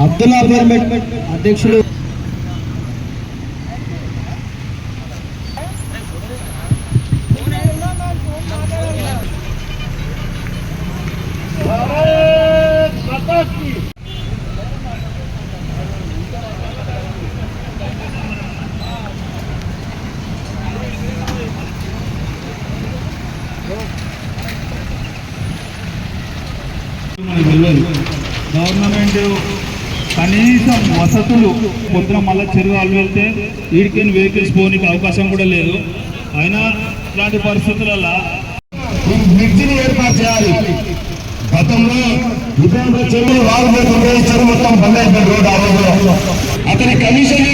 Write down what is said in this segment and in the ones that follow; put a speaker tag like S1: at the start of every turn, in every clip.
S1: Abdullah government అధ్యక్షులు
S2: government కనీసం వసతులు పొద్దున మళ్ళీ చెరువు వెళ్తే ఈడికెన్ వెహికల్స్ పోనీకి అవకాశం కూడా లేదు. అయినా ఇలాంటి పరిస్థితులలో
S3: బ్రిడ్జిని ఏర్పాటు చేయాలి. గతంలో ఇటువంటి చెరువులు వాళ్ళు చెరువు మొత్తం బంద్ అయిపోయింది రోడ్డు ఆ రోజులో అతని కమిషన్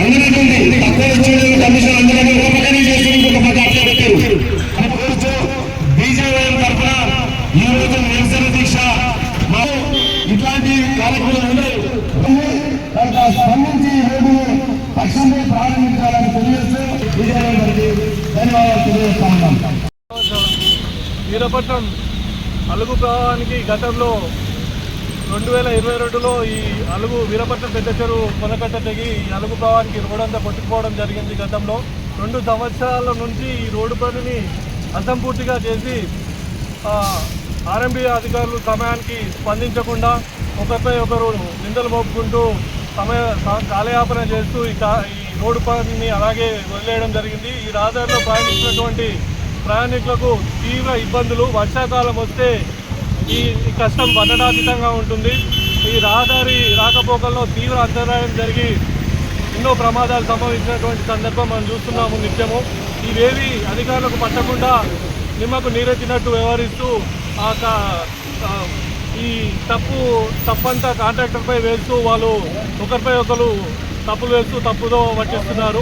S3: అందినటువంటి తక్కువ
S4: వీరపట్నం అలుగు ప్రవాహానికి గతంలో రెండు వేల ఇరవై రెండులో ఈ అలుగు వీరపట్నం పెద్ద చెరువు కొనకట్ట తెగి ఈ అలుగు ప్రవాహానికి రోడంతా కొట్టుకుపోవడం జరిగింది గతంలో. రెండు సంవత్సరాల నుంచి ఈ రోడ్డు పనిని అసంపూర్తిగా చేసి ఆర్ఎంబీ అధికారులు సమయానికి స్పందించకుండా ఒకరిపై ఒకరు నిందలు మోపుకుంటూ సమయ కాలయాపన చేస్తూ ఈ కా- రోడ్డు పనిని అలాగే వదిలేయడం జరిగింది. ఈ రహదారిలో ప్రయాణించినటువంటి ప్రయాణికులకు తీవ్ర ఇబ్బందులు. వర్షాకాలం వస్తే ఈ కష్టం వర్ణనాతీతంగా ఉంటుంది. ఈ రహదారి రాకపోకల్లో తీవ్ర అంతరాయం జరిగి ఎన్నో ప్రమాదాలు సంభవించినటువంటి సందర్భం మనం చూస్తున్నాము నిత్యము. ఇవేవి అధికారులకు పట్టకుండా నిమ్మకు నీరెత్తినట్టు వ్యవహరిస్తూ ఆ కా- ఆ ఈ తప్పు తప్పంతా కాంట్రాక్టర్పై వేస్తూ వాళ్ళు ఒకరిపై ఒకరు తప్పులు వేస్తూ తప్పుదో పట్టిస్తున్నారు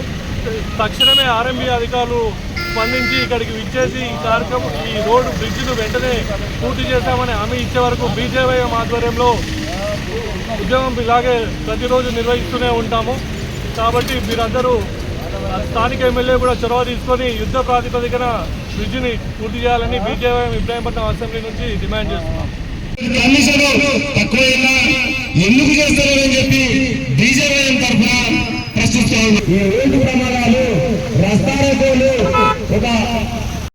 S4: తక్షణమే ఆర్ఎంబీ అధికారులు స్పందించి ఇక్కడికి విచ్చేసి ఈ కార్యక్రమం ఈ రోడ్డు బ్రిడ్జ్ను వెంటనే పూర్తి చేశామని హామీ ఇచ్చే వరకు బీజేవైఎం ఆధ్వర్యంలో ఉద్యమం ఇలాగే ప్రతిరోజు నిర్వహిస్తూనే ఉంటాము. కాబట్టి మీరందరూ స్థానిక ఎమ్మెల్యే కూడా చొరవ తీసుకొని యుద్ధ ప్రాతిపదికన బ్రిడ్జిని పూర్తి చేయాలని బీజేవైఎం ఇబ్రాహీంపట్నం అసెంబ్లీ నుంచి డిమాండ్ చేస్తున్నాం.
S3: ఎందుకు చేస్తారని చెప్పి బీజేపీ ఈ రోడ్డు ప్రమాదాలు రస్తారోకోలు ఒక